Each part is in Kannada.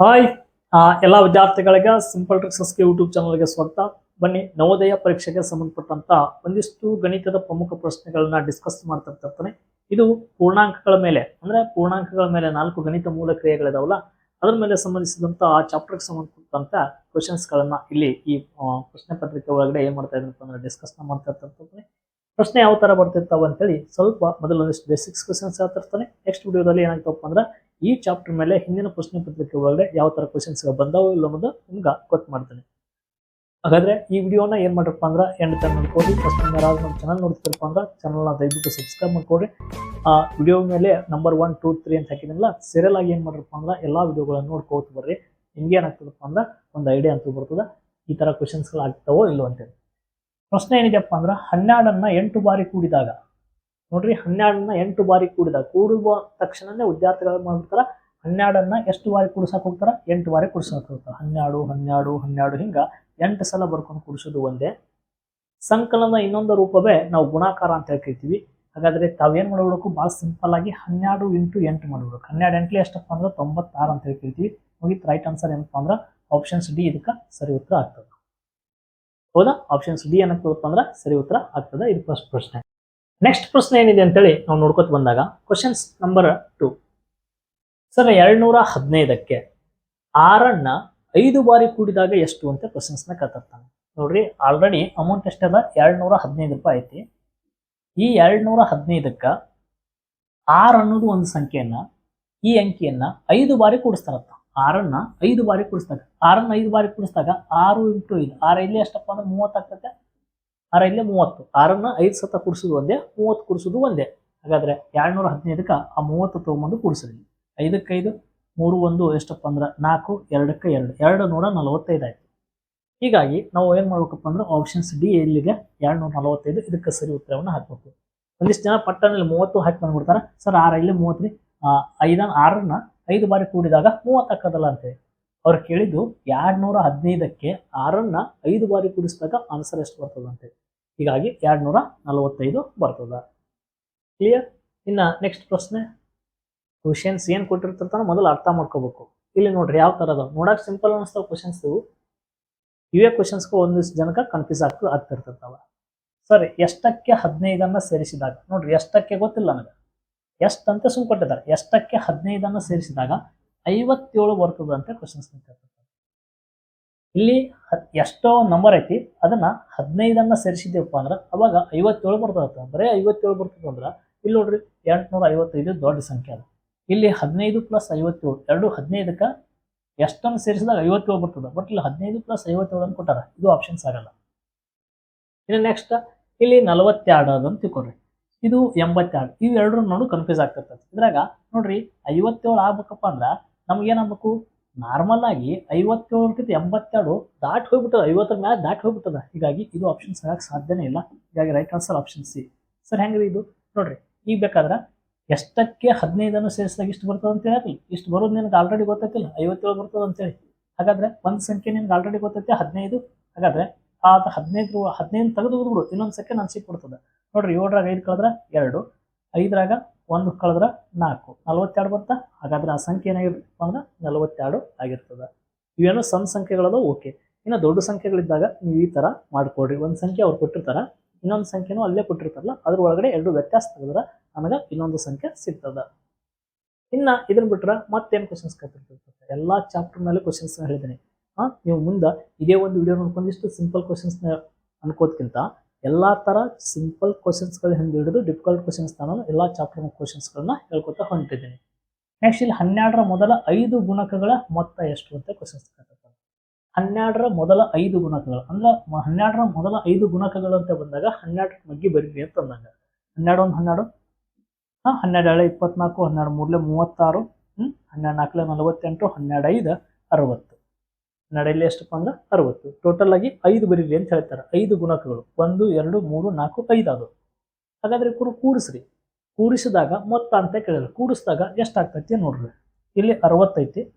ಹಾಯ್ ಎಲ್ಲ ವಿದ್ಯಾರ್ಥಿಗಳಿಗೆ ಸಿಂಪಲ್ ಟ್ರಿಕ್ಸಸ್ಗೆ ಯೂಟ್ಯೂಬ್ ಚಾನಲ್ಗೆ ಸ್ವಾಗತ. ಬನ್ನಿ, ನವೋದಯ ಪರೀಕ್ಷೆಗೆ ಸಂಬಂಧಪಟ್ಟಂತ ಒಂದಿಷ್ಟು ಗಣಿತದ ಪ್ರಮುಖ ಪ್ರಶ್ನೆಗಳನ್ನ ಡಿಸ್ಕಸ್ ಮಾಡ್ತಾ ಇದು ಪೂರ್ಣಾಂಕಗಳ ಮೇಲೆ, ಅಂದ್ರೆ ಪೂರ್ಣಾಂಕಗಳ ಮೇಲೆ ನಾಲ್ಕು ಗಣಿತ ಮೂಲ ಕ್ರಿಯೆಗಳಿದಾವಲ್ಲ, ಅದ್ರ ಮೇಲೆ ಸಂಬಂಧಿಸಿದಂತ ಆ ಚಾಪ್ಟರ್ಗೆ ಸಂಬಂಧಪಟ್ಟಂತ ಕ್ವಶನ್ಸ್ ಗಳನ್ನ ಇಲ್ಲಿ ಈ ಪ್ರಶ್ನೆ ಪತ್ರಿಕೆ ಒಳಗಡೆ ಏನ್ ಮಾಡ್ತಾ ಇದ್ದೀನಿ ಅಂದ್ರೆ ಡಿಸ್ಕಸ್ ಮಾಡ್ತಾ ಇರ್ತಾನೆ. ಪ್ರಶ್ನೆ ಯಾವ ತರ ಬರ್ತಿರ್ತಾವ ಅಂತೇಳಿ ಸ್ವಲ್ಪ ಮೊದಲು ಒಂದಿಷ್ಟು ಬೇಸಿಕ್ಸ್ ಕ್ವಶನ್ಸ್ ಹೇಳ್ತಿರ್ತಾನೆ ನೆಕ್ಸ್ಟ್ ವಿಡಿಯೋದಲ್ಲಿ ಏನಾಗ್ತಪ್ಪ ಅಂದ್ರೆ ಈ ಚಾಪ್ಟರ್ ಮೇಲೆ ಹಿಂದಿನ ಪ್ರಶ್ನೆ ಪತ್ರಿಕೆ ಒಳಗಡೆ ಯಾವ ತರ ಕ್ವಶನ್ಸ್ ಬಂದವು ಇಲ್ಲ ಅನ್ನೋದು ನಿಮ್ಗೆ ಗೊತ್ತು ಮಾಡ್ತೇನೆ. ಹಾಗಾದ್ರೆ ಈ ವಿಡಿಯೋನ ಏನ್ ಮಾಡ್ರಪ್ಪ ಅಂದ್ರೆ ಎಂಡ್ ತನಕ ನೋಡ್ಕೊಡಿ ಫಸ್ಟ್ ಯಾರಾದ್ರೂ ನಮ್ಮ ಚಾನಲ್ ನೋಡ್ತಿರಪ್ಪ ಅಂದ್ರೆ ಚಾನಲ್ನ ದಯವಿಟ್ಟು ಸಬ್ಸ್ಕ್ರೈಬ್ ಮಾಡ್ಕೊಡ್ರಿ ಆ ವಿಡಿಯೋ ಮೇಲೆ ನಂಬರ್ ಒನ್ ಟೂ ತ್ರೀ ಅಂತ ಹಾಕಿದ್ನಲ್ಲ ಸೀರಿಯಲ್ ಆಗಿ ಏನ್ ಮಾಡ್ರಪ್ಪ ಅಂದ್ರೆ ಎಲ್ಲಾ ವಿಡಿಯೋಗಳನ್ನ ನೋಡ್ಕೋತ ಬರ್ರಿ. ನಿಮ್ಗೆ ಏನಾಗ್ತದಪ್ಪ ಅಂದ್ರೆ ಒಂದು ಐಡಿಯಾ ಅಂತೂ ಬರ್ತದೆ. ಈ ತರ ಕ್ವಶನ್ಸ್ಗಳು ಆಗ್ತಾವೋ ಇಲ್ಲೋ ಅಂತೇಳಿ ಪ್ರಶ್ನೆ ಏನಿದೆಯಪ್ಪ ಅಂದ್ರೆ ಹನ್ನೆರಡನ್ನ ಎಂಟು ಬಾರಿ ಕೂಡಿದಾಗ ನೋಡ್ರಿ ಹನ್ನೆರಡನ್ನ ಎಂಟು ಬಾರಿ ಕೂಡಿದ, ಕೂಡುವ ತಕ್ಷಣನೇ ವಿದ್ಯಾರ್ಥಿಗಳು ಮಾಡ್ತಾರ ಹನ್ನೆರಡನ್ನ ಎಷ್ಟು ಬಾರಿ ಕೂಡ್ಸಕ್ ಹೋಗ್ತಾರ? ಎಂಟು ಬಾರಿ ಕೂಡ್ಸಕ್ ಹೋಗ್ತಾರ. ಹನ್ನೆರಡು ಹನ್ನೆರಡು ಹನ್ನೆರಡು ಹಿಂಗ ಎಂಟು ಸಲ ಬರ್ಕೊಂಡು ಕೂಡಿಸೋದು ಒಂದೇ. ಸಂಕಲನದ ಇನ್ನೊಂದು ರೂಪವೇ ನಾವು ಗುಣಾಕಾರ ಅಂತ ಹೇಳ್ಕೊಳ್ತೀವಿ. ಹಾಗಾದ್ರೆ ತಾವೇನ್ ಮಾಡ್ಬೇಕು ಭಾಳ ಸಿಂಪಲ್ ಆಗಿ ಹನ್ನೆರಡು ಇಂಟು ಎಂಟು ಮಾಡ್ಬೇಕು ಹನ್ನೆರಡು ಎಂಟ್ಲಿ ಎಷ್ಟಪ್ಪ ಅಂದ್ರೆ ತೊಂಬತ್ತಾರು ಅಂತ ಹೇಳ್ಕೊಳ್ತೀವಿ. ಮುಗಿತ್ ರೈಟ್ ಆನ್ಸರ್ ಏನಪ್ಪ ಅಂದ್ರೆ ಆಪ್ಷನ್ಸ್ ಡಿ ಇದಕ್ಕೆ ಸರಿ ಉತ್ತರ ಆಗ್ತದೆ. ಹೌದಾ? ಆಪ್ಷನ್ಸ್ ಡಿ ಏನಪ್ಪ ಅಂದ್ರೆ ಸರಿ ಉತ್ತರ ಆಗ್ತದೆ. ಇದು ಫಸ್ಟ್ ಪ್ರಶ್ನೆ. ನೆಕ್ಸ್ಟ್ ಪ್ರಶ್ನೆ ಏನಿದೆ ಅಂತೇಳಿ ನಾವು ನೋಡ್ಕೊತ ಬಂದಾಗ ಕ್ವಶನ್ಸ್ ನಂಬರ್ ಟು ಸರ್, ಎರಡ್ನೂರ ಹದಿನೈದಕ್ಕೆ ಆರನ್ನ ಐದು ಬಾರಿ ಕೂಡಿದಾಗ ಎಷ್ಟು ಅಂತ ಕ್ವಶನ್ಸ್ನ ಕೇಳ್ತಿರ್ತಾನೆ. ನೋಡ್ರಿ ಆಲ್ರೆಡಿ ಅಮೌಂಟ್ ಎಷ್ಟದ? ಎರಡ್ನೂರ ಹದಿನೈದು ರೂಪಾಯಿ ಐತಿ. ಈ ಎರಡ್ನೂರ ಹದಿನೈದಕ್ಕ ಆರ್ ಅನ್ನೋದು ಒಂದು ಸಂಖ್ಯೆಯನ್ನ, ಈ ಅಂಕಿಯನ್ನ ಐದು ಬಾರಿ ಕೂಡಿಸ್ತಾರತ್ತ ಆರನ್ನ ಐದು ಬಾರಿ ಕೂಡಿಸ್ದಾಗ, ಆರನ್ನ ಐದು ಬಾರಿ ಕೂಡಿಸಿದಾಗ ಆರು ಇಂಟು ಐದು. ಆರು ಇಲ್ಲಿ ಎಷ್ಟಪ್ಪ ಅಂದ್ರೆ ಮೂವತ್ತು ಆಗ್ತದೆ ಆರ ಇಲ್ಲಿ ಮೂವತ್ತು. ಆರನ್ನ ಐದು ಸತ ಕೂಡಿಸೋದು ಒಂದೇ, ಮೂವತ್ತು ಕೂಡಿಸೋದು ಒಂದೇ. ಹಾಗಾದ್ರೆ ಎರಡ್ನೂರ ಹದಿನೈದಕ್ಕೆ ಆ ಮೂವತ್ತು ತೊಗೊಂಬಂದು ಕೂಡಿಸಿದ್ವಿ ಐದಕ್ಕೈದು ಮೂರು ಒಂದು ಎಷ್ಟಪ್ಪ ಅಂದ್ರೆ ನಾಲ್ಕು, ಎರಡಕ್ಕೆ ಎರಡು. ಎರಡು ನೂರ ನಲವತ್ತೈದು ಆಯ್ತು. ಹೀಗಾಗಿ ನಾವು ಏನು ಮಾಡ್ಬೇಕಪ್ಪ ಅಂದ್ರೆ ಆಪ್ಷನ್ಸ್ ಡಿ ಎಲ್ಲಿಗೆ ಎರಡು ನೂರ ನಲವತ್ತೈದು ಇದಕ್ಕೆ ಸರಿ ಉತ್ತರವನ್ನು ಹಾಕ್ಬೇಕು. ಒಂದಿಷ್ಟು ಜನ ಪಟ್ಟಣದಲ್ಲಿ ಮೂವತ್ತು ಹಾಕಿ ಬಂದ್ಬಿಡ್ತಾರೆ. ಸರ್, ಆರ ಇಲ್ಲಿ ಮೂವತ್ತು ರೀ ಐದ ಆರನ್ನ ಐದು ಬಾರಿ ಕೂಡಿದಾಗ ಮೂವತ್ತು ಹಾಕೋದಲ್ಲ ಅಂತೇಳಿ. ಅವ್ರು ಕೇಳಿದ್ದು ಎರಡ್ ನೂರ ಹದಿನೈದಕ್ಕೆ ಆರನ್ನ ಐದು ಬಾರಿ ಕೂಡಿಸಿದಾಗ ಆನ್ಸರ್ ಎಷ್ಟು ಬರ್ತದಂತೆ? ಹೀಗಾಗಿ ಎರಡ್ ನೂರ ನಲವತ್ತೈದು ಬರ್ತದ. ಕ್ಲಿಯರ್ ಇನ್ನ ನೆಕ್ಸ್ಟ್ ಪ್ರಶ್ನೆ. ಕ್ವಶನ್ಸ್ ಏನು ಕೊಟ್ಟಿರ್ತಾರ ಮೊದಲು ಅರ್ಥ ಮಾಡ್ಕೋಬೇಕು. ಇಲ್ಲಿ ನೋಡ್ರಿ ಯಾವ ಥರ ಅದಾವ ನೋಡಕ್ ಸಿಂಪಲ್ ಅನಿಸ್ತಾವ ಕ್ವಶನ್ಸ್ ಇವೇ. ಕ್ವಶನ್ಸ್ಗೂ ಒಂದಿಷ್ಟು ಜನಕ್ಕೆ ಕನ್ಫ್ಯೂಸ್ ಆಗ್ತು ಆಗ್ತಿರ್ತಿರ್ತಾವ ಸರಿ, ಎಷ್ಟಕ್ಕೆ ಹದಿನೈದನ್ನು ಸೇರಿಸಿದಾಗ? ನೋಡ್ರಿ, ಎಷ್ಟಕ್ಕೆ ಗೊತ್ತಿಲ್ಲ ನನಗೆ. ಎಷ್ಟಂತ ಸುಮ್ ಕೊಟ್ಟಿದ್ದಾರೆ ಎಷ್ಟಕ್ಕೆ ಹದಿನೈದನ್ನು ಸೇರಿಸಿದಾಗ ಐವತ್ತೇಳು ಬರ್ತದ ಅಂತ ಕ್ವಶನ್ಸ್ ಇಲ್ಲಿ ಎಷ್ಟೋ ನಂಬರ್ ಐತಿ, ಅದನ್ನ ಹದಿನೈದನ್ನ ಸೇರಿಸಿದ್ದೇವಪ್ಪ ಅಂದ್ರೆ ಅವಾಗ ಐವತ್ತೇಳು ಬರ್ತದ ಬರೀ ಐವತ್ತೇಳು ಬರ್ತದ ಅಂದ್ರೆ, ಇಲ್ಲಿ ನೋಡ್ರಿ ಎಂಟುನೂರ ಐವತ್ತೈದು ದೊಡ್ಡ ಸಂಖ್ಯೆ ಅದ. ಇಲ್ಲಿ ಹದಿನೈದು ಪ್ಲಸ್ ಐವತ್ತೇಳು, ಎರಡು ಹದಿನೈದಕ್ಕೆ ಎಷ್ಟನ್ನು ಸೇರಿಸಿದಾಗ ಐವತ್ತೇಳು ಬರ್ತದ. ಬಟ್ ಇಲ್ಲಿ ಹದಿನೈದು ಪ್ಲಸ್ ಐವತ್ತೇಳು ಅಂತ ಕೊಟ್ಟಾರ, ಇದು ಆಪ್ಷನ್ಸ್ ಆಗಲ್ಲ. ಇನ್ನು ನೆಕ್ಸ್ಟ್ ಇಲ್ಲಿ ನಲವತ್ತೆರಡು ಅದನ್ನು ತಿಳ್ಕೊಡ್ರಿ ಇದು ಎಂಬತ್ತೆರಡು ಇವು ಎರಡರ ನೋಡು ಕನ್ಫ್ಯೂಸ್ ಆಗ್ತಿರ್ತದೆ. ಇದ್ರಾಗ ನೋಡ್ರಿ ಐವತ್ತೇಳು ಆಗ್ಬೇಕಪ್ಪ ಅಂದ್ರ ನಮ್ಗೆ ಏನಾಗಬೇಕು ನಾರ್ಮಲ್ ಆಗಿ ಐವತ್ತೇಳಕ್ಕಿಂತ ಎಂಬತ್ತೆರಡು ದಾಟ್ ಹೋಗ್ಬಿಟ್ಟದ, ಐವತ್ತರ ಮೇಲೆ ದಾಟ್ ಹೋಗ್ಬಿಟ್ಟದ. ಹೀಗಾಗಿ ಇದು ಆಪ್ಷನ್ಸ್ ಸರಿಯಾಗಿ ಸಾಧ್ಯನೇ ಇಲ್ಲ. ಹೀಗಾಗಿ right answer option C sir ಹೆಂಗ್ರಿ ಇದು? ನೋಡ್ರಿ, ಈಗ ಬೇಕಾದ್ರೆ ಎಷ್ಟಕ್ಕೆ ಹದಿನೈದನ್ನು ಸೇರಿಸಿದಾಗ ಇಷ್ಟು ಬರ್ತದೆ ಅಂತ ಹೇಳಿ ಇಷ್ಟು ಬರೋದು ನಿನಗೆ ಆಲ್ರೆಡಿ ಗೊತ್ತೈತಿಲ್ಲ. ಐವತ್ತೇಳು ಬರ್ತದೆ ಅಂತೇಳಿ ಹಾಗಾದ್ರೆ ಒಂದು ಸಂಖ್ಯೆ ನಿನ್ಗೆ ಆಲ್ರೆಡಿ ಗೊತ್ತೈತೆ, ಹದಿನೈದು. ಹಾಗಾದ್ರೆ ಆತ ಹದಿನೈದು ಹದಿನೈದು ತೆಗೆದು ಬಿಡು ಇನ್ನೊಂದು ಸಂಖ್ಯೆ ನಾನು ಸಿಕ್ಬಿಡ್ತದೆ ನೋಡ್ರಿ ಏಳರಾಗ ಐದು ಕಳೆದ್ರೆ ಎರಡು. ಐದರಾಗ ಒಂದು ಕಳೆದ್ರೆ ನಾಲ್ಕು. ನಲವತ್ತೆರಡು ಬರ್ತಾ ಹಾಗಾದ್ರೆ ಆ ಸಂಖ್ಯೆ ಏನಾಗಿರ್ತಪ್ಪ ಅಂದ್ರೆ ನಲವತ್ತೆರಡು ಆಗಿರ್ತದೆ. ಇವೇನು ಸಣ್ಣ ಸಂಖ್ಯೆಗಳದ ಓಕೆ. ಇನ್ನು ದೊಡ್ಡ ಸಂಖ್ಯೆಗಳಿದ್ದಾಗ ನೀವು ಈ ತರ ಮಾಡ್ಕೊಡ್ರಿ ಒಂದು ಸಂಖ್ಯೆ ಅವ್ರು ಕೊಟ್ಟಿರ್ತಾರೆ, ಇನ್ನೊಂದು ಸಂಖ್ಯೆನೂ ಅಲ್ಲೇ ಕೊಟ್ಟಿರ್ತಾರಲ್ಲ ಅದ್ರ ಒಳಗಡೆ ಎರಡು ವ್ಯತ್ಯಾಸ ತೆಗೆದ್ರೆ ನಮಗೆ ಇನ್ನೊಂದು ಸಂಖ್ಯೆ ಸಿಗ್ತದೆ. ಇನ್ನ ಇದನ್ನ ಬಿಟ್ರೆ ಮತ್ತೇನು ಕ್ವಶನ್ಸ್ ಕೇಳ್ತಿರ್ತಾರೆ ಎಲ್ಲಾ ಚಾಪ್ಟರ್ ಮೇಲೆ ಕ್ವಶನ್ಸ್ ಹೇಳಿದ್ದೀನಿ ಹಾಂ? ನೀವು ಮುಂದೆ ಇದೇ ಒಂದು ವಿಡಿಯೋ ನೋಡ್ಕೊಂಡಿಷ್ಟು ಸಿಂಪಲ್ ಕ್ವಶನ್ಸ್ ಅನ್ಕೋದ್ಕಿಂತ ಎಲ್ಲಾ ತರ ಸಿಂಪಲ್ ಕ್ವಶನ್ಸ್ಗಳು ಹಿಂದೆ ಹಿಡಿದು ಡಿಫಿಕಲ್ಟ್ ಕ್ವಶನ್ಸ್ ನಾನು ಎಲ್ಲ ಚಾಪ್ಟರ್ ಕ್ವಶನ್ಸ್ಗಳನ್ನ ಹೇಳ್ಕೊತಾ ಹೊಂಟಿದ್ದೀನಿ ನೆಕ್ಸ್ಟ್ ಇಲ್ಲಿ ಹನ್ನೆರಡರ ಮೊದಲ ಐದು ಗುಣಕಗಳ ಮೊತ್ತ ಎಷ್ಟು ಅಂತ ಕ್ವಶನ್ಸ್ ಕೇಳ್ತಾರೆ ಹನ್ನೆರಡರ ಮೊದಲ ಐದು ಗುಣಕಗಳು ಅಂದ್ರೆ ಹನ್ನೆರಡರ ಮೊದಲ ಐದು ಗುಣಕಗಳು ಅಂತ ಬಂದಾಗ ಹನ್ನೆರಡು ಮಗ್ಗಿ ಬರೀರಿ ಅಂತ ಅಂದಾಗ. ಹನ್ನೆರಡು ಒಂದು ಹನ್ನೆರಡು. ಹಾಂ, ಹನ್ನೆರಡು ಏಳು ಇಪ್ಪತ್ನಾಲ್ಕು, ಹನ್ನೆರಡು ಮೂರಲೆ ಮೂವತ್ತಾರು ಹ್ಞೂ ಹನ್ನೆರಡು ನಾಲ್ಕಲೆ ನಲವತ್ತೆಂಟು, ಹನ್ನೆರಡು ಐದು, ಅರವತ್ತು. ಎಷ್ಟು ಎಷ್ಟಪ್ಪ ಅಂದ್ರೆ ಅರವತ್ತು. ಟೋಟಲ್ ಆಗಿ ಐದು ಬರೀರಿ ಅಂತ ಹೇಳ್ತಾರೆ. ಐದು ಗುಣಕಗಳು. ಒಂದು, ಎರಡು, ಮೂರು, ನಾಲ್ಕು, ಐದು ಅದು ಹಾಗಾದ್ರೆ ಕೂಡ ಕೂಡಿಸ್ರಿ. ಕೂಡಿಸಿದಾಗ ಮೊತ್ತ ಅಂತ ಕೇಳಿದ್ರು. ಕೂಡಿಸಿದಾಗ ಎಷ್ಟಾಗ್ತೈತಿ ನೋಡ್ರಿ. ಇಲ್ಲಿ ಅರವತ್ತೈತಿ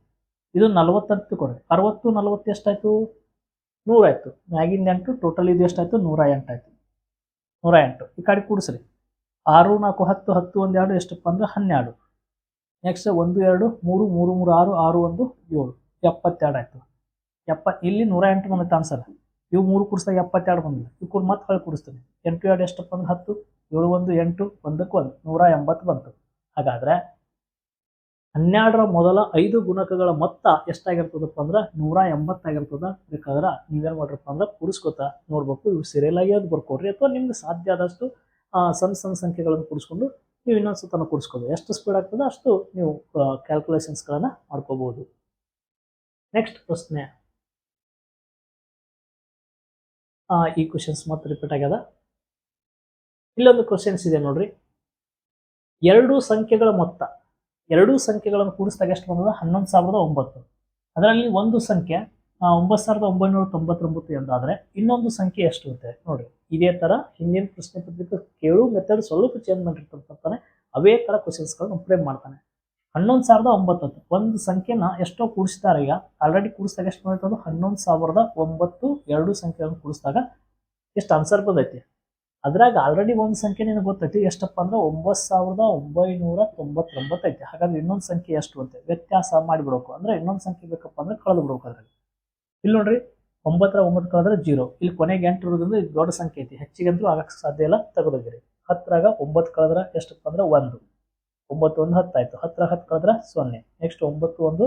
ಇದು ನಲವತ್ತಂತ ಕೊಡ್ರಿ ಅರವತ್ತು, ನಲವತ್ತು ಎಷ್ಟಾಯ್ತು? ನೂರಾಯ್ತು. ಮ್ಯಾಗಿನ ಎಂಟು ಟೋಟಲ್ ಇದು ಎಷ್ಟಾಯ್ತು? ನೂರ ಎಂಟಾಯ್ತು ನೂರ ಎಂಟು ಈ ಕಡೆ ಕೂಡಿಸ್ರಿ. ಆರು, ನಾಲ್ಕು, ಹತ್ತು ಹತ್ತು, ಒಂದು, ಎರಡು ಎಷ್ಟಪ್ಪ ಅಂದ್ರೆ ಹನ್ನೆರಡು. ನೆಕ್ಸ್ಟ್ ಒಂದು, ಎರಡು, ಮೂರು ಮೂರು ಮೂರು, ಆರು ಆರು, ಒಂದು, ಏಳು. ಎಪ್ಪತ್ತೆರಡು ಆಯ್ತು. ಎಪ್ಪ, ಇಲ್ಲಿ ನೂರ ಎಂಟು ಬಂದೈತೆ ಆನ್ಸರ್ ಇವು ಮೂರು ಕೂಡಿಸಿದಾಗ ಎಪ್ಪತ್ತೆರಡು ಬಂದಿದೆ ಇವು ಕೂಡ ಮತ್ತೆ ಹೊಳ್ಳಿ ಕೂಡಿಸ್ತೀನಿ. ಎಂಟು, ಎರಡು ಎಷ್ಟಪ್ಪ ಅಂದ್ರೆ ಹತ್ತು, ಏಳು ಒಂದು, ಎಂಟು, ಒಂದಕ್ಕೆ ಒಂದು. ನೂರ ಎಂಬತ್ತು ಬಂತು. ಹಾಗಾದ್ರೆ ಹನ್ನೆರಡರ ಮೊದಲ ಐದು ಗುಣಕಗಳ ಮೊತ್ತ ಎಷ್ಟಾಗಿರ್ತದಪ್ಪ ಅಂದ್ರೆ ನೂರ ಎಂಬತ್ತಾಗಿರ್ತದ ಬೇಕಾದ್ರೆ ನೀವೇನು ಮಾಡ್ರಪ್ಪ ಅಂದ್ರೆ ಕೂಡಿಸ್ಕೊತ ನೋಡ್ಬೇಕು. ಇವು ಸೀರಿಯಲ್ ಆಗಿ ಅದು ಬರ್ಕೊಡ್ರಿ ಅಥವಾ ನಿಮ್ಗೆ ಸಾಧ್ಯ ಆದಷ್ಟು ಸಣ್ಣ ಸಣ್ಣ ಸಂಖ್ಯೆಗಳನ್ನು ಕೂಡಿಸ್ಕೊಂಡು ನೀವು ಇನ್ನೊಂದು ಸತನ ಕೂಡಿಸ್ಕೋಬೋದು ಎಷ್ಟು ಸ್ಪೀಡ್ ಆಗ್ತದೆ ಅಷ್ಟು ನೀವು ಕ್ಯಾಲ್ಕುಲೇಷನ್ಸ್ಗಳನ್ನು ಮಾಡ್ಕೋಬೋದು. ನೆಕ್ಸ್ಟ್ ಪ್ರಶ್ನೆ. ಈ ಕ್ವಶನ್ಸ್ ಮತ್ತೆ ರಿಪೀಟ್ ಆಗ್ಯದ. ಇಲ್ಲೊಂದು ಕ್ವಶನ್ಸ್ ಇದೆ ನೋಡ್ರಿ. ಎರಡು ಸಂಖ್ಯೆಗಳ ಮೊತ್ತ, ಎರಡೂ ಸಂಖ್ಯೆಗಳನ್ನು ಕೂಡಿಸಿದಾಗ ಎಷ್ಟು ಬಂದದ? ಹನ್ನೊಂದು ಸಾವಿರದ ಒಂಬತ್ತು. ಅದರಲ್ಲಿ ಒಂದು ಸಂಖ್ಯೆ ಒಂಬತ್ತು ಸಾವಿರದ ಒಂಬೈನೂರ ತೊಂಬತ್ತೊಂಬತ್ತು ಎಂದಾದರೆ ಇನ್ನೊಂದು ಸಂಖ್ಯೆ ಎಷ್ಟು ಇರುತ್ತೆ ನೋಡಿ ಇದೇ ಥರ ಹಿಂದಿನ ಪ್ರಶ್ನೆ ಪತ್ರಿಕೆ ಕೇಳು ಮೆಥಡ್ ಸ್ವಲ್ಪ ಚೇಂಜ್ ಮಾಡಿರ್ತಾನೆ ಅವೇ ಥರ ಕ್ವಶನ್ಸ್ಗಳನ್ನ ಪ್ರೇಮ್ ಮಾಡ್ತಾನೆ. ಹನ್ನೊಂದು ಸಾವಿರದ ಒಂಬತ್ತು ಒಂದು ಸಂಖ್ಯೆನ ಎಷ್ಟೋ ಕೂಡಿಸ್ತಾರೆ ಈಗ. ಆಲ್ರೆಡಿ ಕೂಡಿಸಿದಾಗ ಎಷ್ಟು ಬಂದೈತೆ ಹನ್ನೊಂದು ಸಾವಿರದ ಒಂಬತ್ತು ಎರಡು ಸಂಖ್ಯೆಗಳನ್ನು ಕೂಡಿಸಿದಾಗ ಎಷ್ಟು ಆನ್ಸರ್ ಬಂದೈತಿ. ಅದ್ರಾಗ ಆಲ್ರೆಡಿ ಒಂದು ಸಂಖ್ಯೆ ನಿನಗೆ ಗೊತ್ತೈತಿ? ಎಷ್ಟಪ್ಪ ಅಂದ್ರೆ ಒಂಬತ್ತು ಸಾವಿರದ ಒಂಬೈನೂರ ತೊಂಬತ್ತೊಂಬತ್ತು ಐತಿ. ಹಾಗಾದ್ರೆ ಇನ್ನೊಂದು ಸಂಖ್ಯೆ ಎಷ್ಟು ಅಂತ? ವ್ಯತ್ಯಾಸ ಮಾಡಿಬಿಡಬೇಕು. ಅಂದ್ರೆ ಇನ್ನೊಂದು ಸಂಖ್ಯೆ ಬೇಕಪ್ಪ ಅಂದ್ರೆ ಕಳೆದು ಬಿಡ್ಬೇಕು ಅದ್ರಲ್ಲಿ ಇಲ್ಲಿ ನೋಡ್ರಿ, ಒಂಬತ್ತರ ಒಂಬತ್ತು ಕಳೆದ್ರೆ ಜೀರೋ ಇಲ್ಲಿ ಕೊನೆಗೆ ಎಂಟು ಇರೋದ್ರಿಂದ ಇದು ದೊಡ್ಡ ಸಂಖ್ಯೆ ಐತಿ. ಹೆಚ್ಚಿಗೆ ಅಂತೂ ಆಗಕ್ಕೆ ಸಾಧ್ಯ ಇಲ್ಲ ತೆಗೆದೋಗಿರಿ ಹತ್ತರಾಗ ಒಂಬತ್ತು ಕಳೆದ್ರೆ ಎಷ್ಟಪ್ಪ ಅಂದ್ರೆ ಒಂದು. ಒಂಬತ್ತು ಒಂದು ಹತ್ತಾಯಿತು. ಹತ್ತರ ಹತ್ತು ಕಳೆದ್ರೆ ಸೊನ್ನೆ. ನೆಕ್ಸ್ಟ್ ಒಂಬತ್ತು ಒಂದು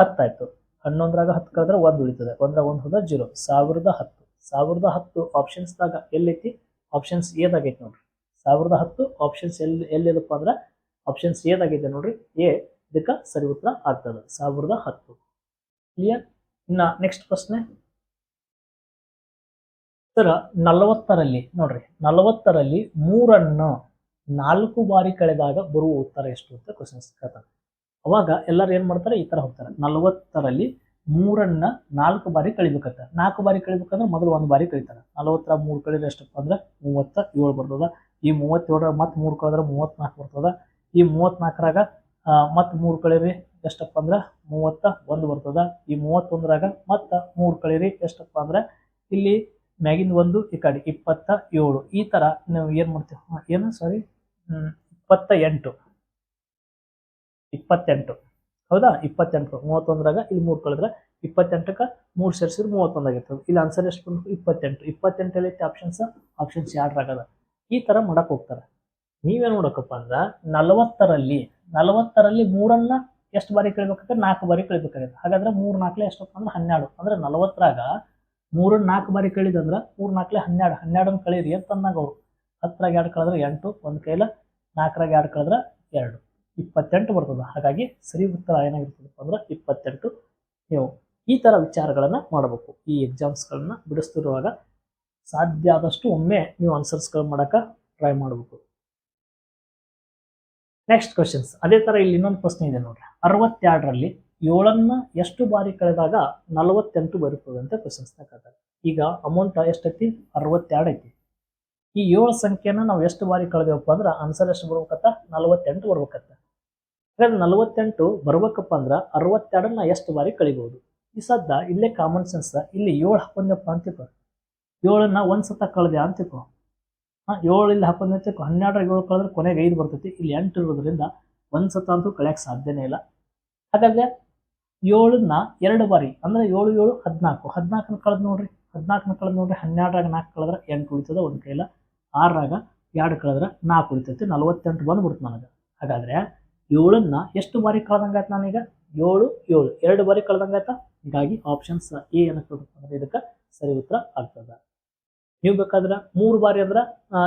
ಹತ್ತಾಯಿತು. ಹನ್ನೊಂದರಾಗ ಹತ್ತು ಕಳೆದ್ರೆ ಒಂದು ಉಳಿತದೆ. ಒಂದರ ಒಂದು ಹೋದ ಜೀರೋ. ಸಾವಿರದ ಹತ್ತು. ಸಾವಿರದ ಹತ್ತು ಆಪ್ಷನ್ಸ್ದಾಗ ಎಲ್ಲೈತಿ? ಆಪ್ಷನ್ಸ್ ಏದಾಗೈತಿ ನೋಡ್ರಿ. ಸಾವಿರದ ಹತ್ತು ಆಪ್ಷನ್ಸ್ ಎಲ್ಲಿ ಎಲ್ಲಿದಪ್ಪ ಅಂದ್ರೆ ಆಪ್ಷನ್ಸ್ ಏದಾಗೈತೆ ನೋಡ್ರಿ. ಎ ಇದಕ್ಕೆ ಸರಿ ಉತ್ತರ ಆಗ್ತದೆ. ಸಾವಿರದ ಹತ್ತು. ಕ್ಲಿಯರ್ ಇನ್ನ ನೆಕ್ಸ್ಟ್ ಪ್ರಶ್ನೆ. ಸರ ನಲವತ್ತರಲ್ಲಿ ನೋಡ್ರಿ. ನಲವತ್ತರಲ್ಲಿ ಮೂರನ್ನು ನಾಲ್ಕು ಬಾರಿ ಕಳೆದಾಗ ಬರುವ ಉತ್ತರ ಎಷ್ಟು ಅಂತ ಕ್ವಶನ್ಸ್ ಕೇಳ್ತಾರೆ. ಅವಾಗ ಎಲ್ಲರೂ ಏನು ಮಾಡ್ತಾರೆ? ಈ ತರ ಹೋಗ್ತಾರೆ. ನಲವತ್ತರಲ್ಲಿ ಮೂರನ್ನ ನಾಲ್ಕು ಬಾರಿ ಕಳಿಬೇಕಂತ. ನಾಲ್ಕು ಬಾರಿ ಕಳಿಬೇಕಂದ್ರೆ ಮೊದಲು ಒಂದು ಬಾರಿ ಕಳಿತಾರೆ. ನಲವತ್ತರ ಮೂರು ಕಳಿದ್ರೆ ಎಷ್ಟಪ್ಪ ಅಂದ್ರೆ ಮೂವತ್ತ ಏಳು ಬರ್ತದ. ಈ ಮೂವತ್ತೇಳರ ಮತ್ತೆ ಮೂರು ಕಳೆದ್ರೆ ಮೂವತ್ನಾಲ್ಕು ಬರ್ತದ. ಈ ಮೂವತ್ನಾಲ್ಕರಾಗ ಮತ್ತೆ ಮೂರು ಕಳೀರಿ ಎಷ್ಟಪ್ಪ ಅಂದ್ರೆ ಮೂವತ್ತ ಒಂದು ಬರ್ತದ. ಈ ಮೂವತ್ತೊಂದರಾಗ ಮತ್ತೆ ಮೂರು ಕಳೀರಿ ಎಷ್ಟಪ್ಪ ಅಂದ್ರೆ ಇಲ್ಲಿ ಮ್ಯಾಗಿನ ಒಂದು, ಈ ಕಡೆ ಇಪ್ಪತ್ತ ಏಳು. ಈ ತರ ನಾವು ಏನು ಮಾಡ್ತೀವಿ ಏನು ಸಾರಿ ಇಪ್ಪತ್ತ ಎಂಟು ಇಪ್ಪತ್ತೆಂಟು. ಹೌದಾ? ಇಪ್ಪತ್ತೆಂಟು. ಮೂವತ್ತೊಂದರಾಗ ಇಲ್ಲಿ ಮೂರು ಕಳೆದ್ರೆ ಇಪ್ಪತ್ತೆಂಟಕ್ಕೆ ಮೂರು ಸೇರಿಸಿದ್ರೆ ಮೂವತ್ತೊಂದಾಗಿರ್ತದೆ ಇಲ್ಲಿ ಆನ್ಸರ್ ಎಷ್ಟು ಬಂತು ಇಪ್ಪತ್ತೆಂಟು. ಇಪ್ಪತ್ತೆಂಟಲ್ಲಿ ಐತಿ? ಆಪ್ಷನ್ಸ್ ಆಪ್ಷನ್ಸ್ ಎರಡರಾಗದ ಈ ಥರ ಮಾಡಕ್ಕೆ ಹೋಗ್ತಾರೆ. ನೀವೇನು ನೋಡಕಪ್ಪ ಅಂದ್ರೆ ನಲವತ್ತರಲ್ಲಿ ನಲವತ್ತರಲ್ಲಿ ಮೂರನ್ನ ಎಷ್ಟು ಬಾರಿ ಕಳಿಬೇಕಾದ್ರೆ ನಾಲ್ಕು ಬಾರಿ ಕಳಿಬೇಕಾಗಿದೆ ಹಾಗಾದ್ರೆ ಮೂರು ನಾಲ್ಕಲೆ ಎಷ್ಟಪ್ಪ ಅಂದ್ರೆ ಹನ್ನೆರಡು. ಅಂದ್ರೆ ನಲವತ್ತರಾಗ ಮೂರನ್ನ ನಾಲ್ಕು ಬಾರಿ ಕಳಿದಂದ್ರೆ ಮೂರು ನಾಲ್ಕಲೆ ಹನ್ನೆರಡು. ಹನ್ನೆರಡನ್ನ ಕಳೀರಿ ಅಂದಾಗ ಅವ್ರು. ಹತ್ತರಾಗ ಎರಡು ಕಳೆದ್ರೆ ಎಂಟು, ಒಂದು ಕೈಲ ನಾಲ್ಕರಾಗ ಎರಡು ಕಳೆದ್ರೆ ಎರಡು. ಇಪ್ಪತ್ತೆಂಟು ಬರ್ತದೆ. ಹಾಗಾಗಿ ಸರಿ ಉತ್ತರ ಏನಾಗಿರ್ತದಪ್ಪ ಅಂದ್ರೆ ಇಪ್ಪತ್ತೆಂಟು ನೀವು ಈ ಥರ ವಿಚಾರಗಳನ್ನು ಮಾಡಬೇಕು. ಈ ಎಕ್ಸಾಮ್ಸ್ಗಳನ್ನು ಬಿಡಿಸ್ತಿರುವಾಗ ಸಾಧ್ಯ ಆದಷ್ಟು ಒಮ್ಮೆ ನೀವು ಆನ್ಸರ್ಸ್ಗಳು ಮಾಡಕ ಟ್ರೈ ಮಾಡಬೇಕು. ನೆಕ್ಸ್ಟ್ ಕ್ವಶನ್ಸ್ ಅದೇ ಥರ ಇಲ್ಲಿ ಇನ್ನೊಂದು ಪ್ರಶ್ನೆ ಇದೆ ನೋಡ್ರಿ. ಅರವತ್ತೆರಡರಲ್ಲಿ ಏಳನ್ನ ಎಷ್ಟು ಬಾರಿ ಕಳೆದಾಗ ನಲವತ್ತೆಂಟು ಬರುತ್ತದೆ ಅಂತ ಕ್ವಶನ್ಸ್ನ ಕೇಳ್ತಾರೆ ಈಗ ಅಮೌಂಟ್ ಎಷ್ಟೈತಿ? ಅರವತ್ತೆರಡು ಐತಿ ಈ ಏಳು ಸಂಖ್ಯೆನ ನಾವು ಎಷ್ಟು ಬಾರಿ ಕಳೆದೇವಪ್ಪ ಅಂದ್ರೆ ಆನ್ಸರ್ ಎಷ್ಟು ಬರ್ಬೇಕತ್ತ ನಲವತ್ತೆಂಟು ಬರ್ಬೇಕತ್ತ ಹಾಗಾದ್ರೆ ನಲವತ್ತೆಂಟು ಬರ್ಬೇಕಪ್ಪ ಅಂದ್ರೆ ಅರವತ್ತೆರಡನ್ನ ಎಷ್ಟು ಬಾರಿ ಕಳಿಬಹುದು ಈ ಸದ್ದ ಇಲ್ಲೇ ಕಾಮನ್ ಸೆನ್ಸ್ ಇಲ್ಲಿ ಏಳು ಹಾಕೊಂಡಪ್ಪ ಅಂತಿಕೋ. ಏಳನ್ನ ಒಂದ್ ಸತ ಕಳೆದೆ ಅಂತಿಕೋ. ಹಾ, ಏಳು ಇಲ್ಲಿ ಹಾಕೊಂಡ್ ಅಂತಿಕೋ. ಹನ್ನೆರಡರ ಏಳು ಕಳೆದ್ರೆ ಕೊನೆಗೆ ಐದು ಬರ್ತೈತಿ. ಇಲ್ಲಿ ಎಂಟು ಇರೋದ್ರಿಂದ ಒಂದ್ ಸತ ಅಂತೂ ಕಳೆಯಕ್ ಸಾಧ್ಯನೇ ಇಲ್ಲ. ಹಾಗಾದ್ರೆ ಏಳನ್ನ ಎರಡು ಬಾರಿ, ಅಂದ್ರೆ ಏಳು ಏಳು, ಹದಿನಾಲ್ಕು. ಹದಿನಾಲ್ಕನ ಕಳೆದ್ ನೋಡ್ರಿ. ಹದಿನಾಲ್ಕನ ಕಳೆದ್ ನೋಡ್ರಿ. ಹನ್ನೆರಡರಾಗ ನಾಲ್ಕು ಕಳೆದ್ರೆ ಎಂಟು ಉಳಿತದ ಒಂದು ಕೈಲ. ಆರರಾಗ ಎರಡು ಕಳೆದ್ರೆ ನಾಲ್ಕು ಉಳಿತೈತಿ, ನಲವತ್ತೆಂಟು ಬಂದ್ಬಿಡ್ತು ನನಗೆ. ಹಾಗಾದ್ರೆ ಏಳನ್ನ ಎಷ್ಟು ಬಾರಿ ಕಳೆದಂಗಾಯ್ತು ನಾನೀಗ? ಏಳು ಏಳು. ಎರಡು ಬಾರಿ ಕಳೆದಂಗಾಯ್ತಾ ಹೀಗಾಗಿ ಆಪ್ಷನ್ಸ್ ಎ ಏನಕ್ಕೆ ಇದಕ್ಕೆ ಸರಿ ಉತ್ತರ ಆಗ್ತದೆ. ನೀವು ಬೇಕಾದ್ರೆ ಮೂರು ಬಾರಿ ಅಂದ್ರೆ